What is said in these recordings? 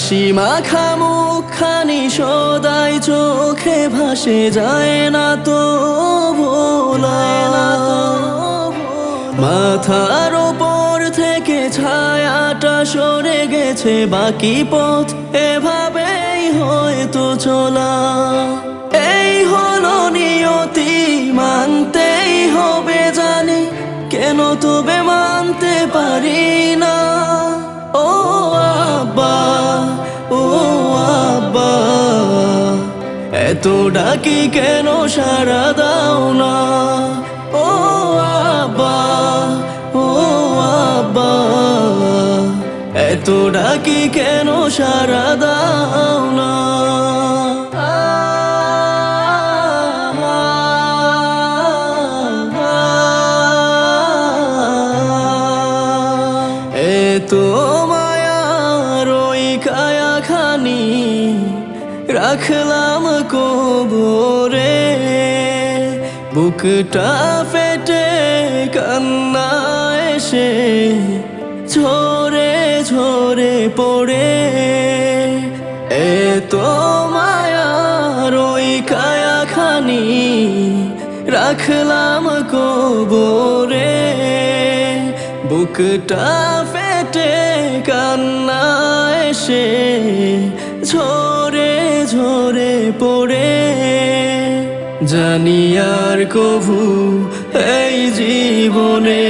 হাসি মাখা মুখখানি সদাই চোখে ভাসে যায় না তো তো মাথার ওপর থেকে ছায়াটা সরে গেছে, বাকি পথ এভাবেই হয়তো চলা। এই হলো নিয়তি, মানতেই হবে জানি, কেন তবে মানতে পারি না। ও আব্বা ও আব্বা, এত ডাকি কেন সারা দাও না? ও আব্বা ও আব্বা, এত ডাকি কেন সারা দাও না? এত রাখলাম কবরে। বুকটা ফেটে কান্না এসে ঝরে ঝরে পড়ে। এত মায়ার ওই কায়া খানি রাখলাম কবরে। বুকটা ফেটে কান্না এসে ঝরে ঝরে পড়ে। জানি আর কভু এই জীবনে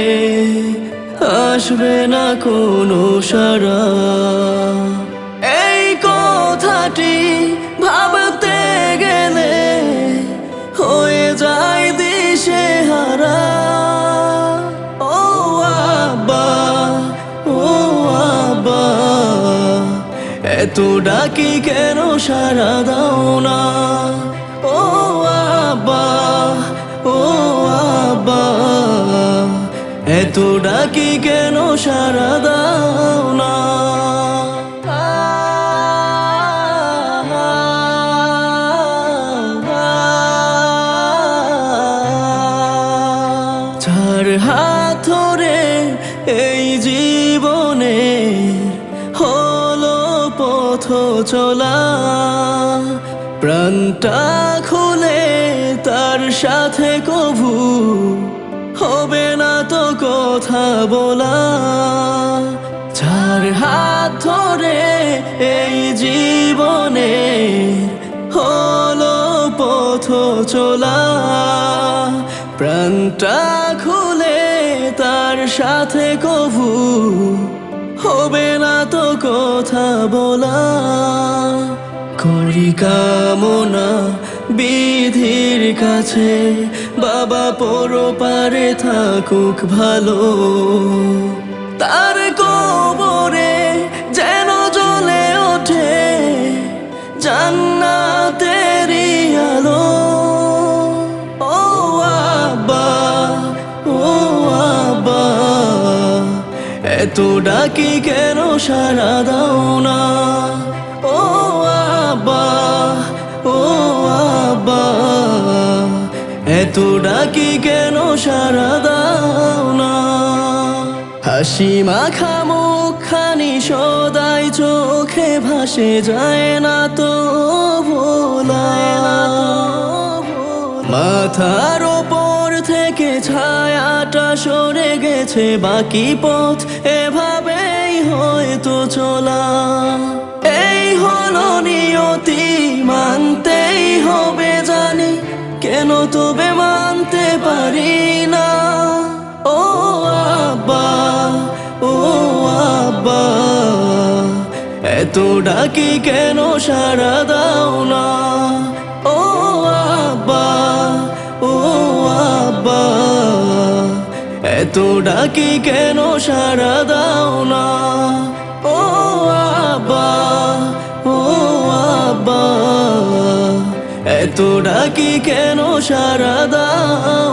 আসবে না কোনো সারা। এত ডাকি কেন সারা দাও না? ও আব্বা ও আব্বা, এত ডাকি কেন সারা দাও না? চার হাত এই জীবনে চলা প্রাণটা খুলে তার সাথে কভু, হবে না তো কথা বলা। চার হাত ধরে এই জীবনে হলো পথ চলা প্রাণটা খুলে তার সাথে কভু হবে না তো কথা বলা। করি কামনা বিধির কাছে, বাবা পর পারে থাকুক ভালো। তার কবরে এত ডাকি কেন সারা দাও না? ও আব্বা ও আব্বা, এত ডাকি কেন সারা দাও না? হাসি মাখা মুখখানি সদাই চোখে ভাসে যায় না তো ভোলায় না মাথার থেকে ছায়াটা সরে গেছে, বাকি পথ এভাবেই হয়তো চলা। এই হলো নিয়তি, মানতেই হবে জানি, কেন তবে মানতে পারি না। ও আব্বা ও আব্বা, এত ডাকি কেন সারা দাও না? এত ডাকি কেন সারা দাও না? ও আবা ও আবা এত ডাকি কেন সারা দাও